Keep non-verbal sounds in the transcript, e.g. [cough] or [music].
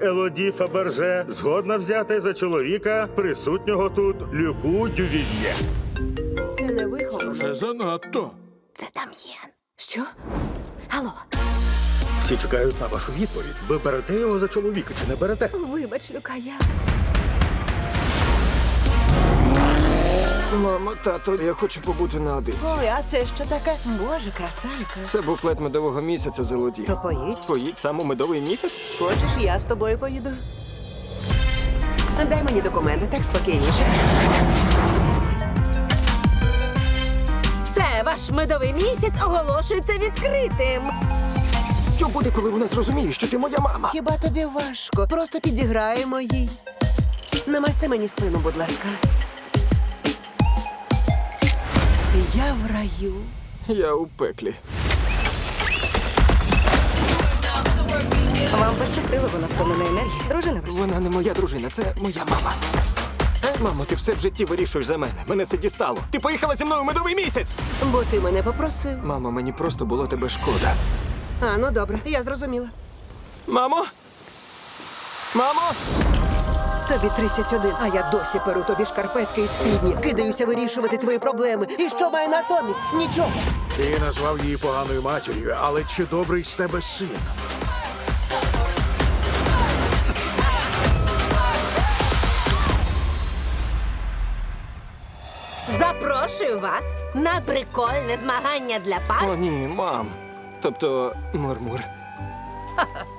Елоді Фаберже згодна взяти за чоловіка присутнього тут Люку Дювільє. Це не виховано. Вже занадто. Це Дам'єн. Що? Алло, Всі чекають на вашу відповідь. Ви берете його за чоловіка чи не берете? вибач, Люка, я. Мамо, тато, я хочу побути наодинці. Ой, а це що таке? Боже, краса. Це буклет медового місяця зелоді. То поїдь. Поїдь саме медовий місяць? Хочеш, я з тобою поїду. Дай мені документи, так спокійніше. Все, ваш медовий місяць оголошується відкритим. Що буде, коли вона зрозуміє, що ти моя мама? Хіба тобі важко? Просто підіграємо їй. Намасти мені спину, будь ласка. Я в раю. Я у пеклі. Вам пощастило, вона сповнена енергії. Дружина ваша. Вона не моя дружина, це моя мама. Е, мамо, ти все в житті вирішуєш за мене. Мене це дістало. Ти поїхала зі мною медовий місяць. Бо ти мене попросив. Мамо, мені просто було тебе шкода. А, ну добре, я зрозуміла. Мамо? Мамо? Тобі 31, а я досі перу тобі шкарпетки і спідні. Кидаюся вирішувати твої проблеми. І що маю натомість? Нічого. Ти назвав її поганою матір'ю, але чи добрий з тебе син? Запрошую вас на прикольне змагання для пар. О, ні, мам. Тобто, мурмур. [laughs]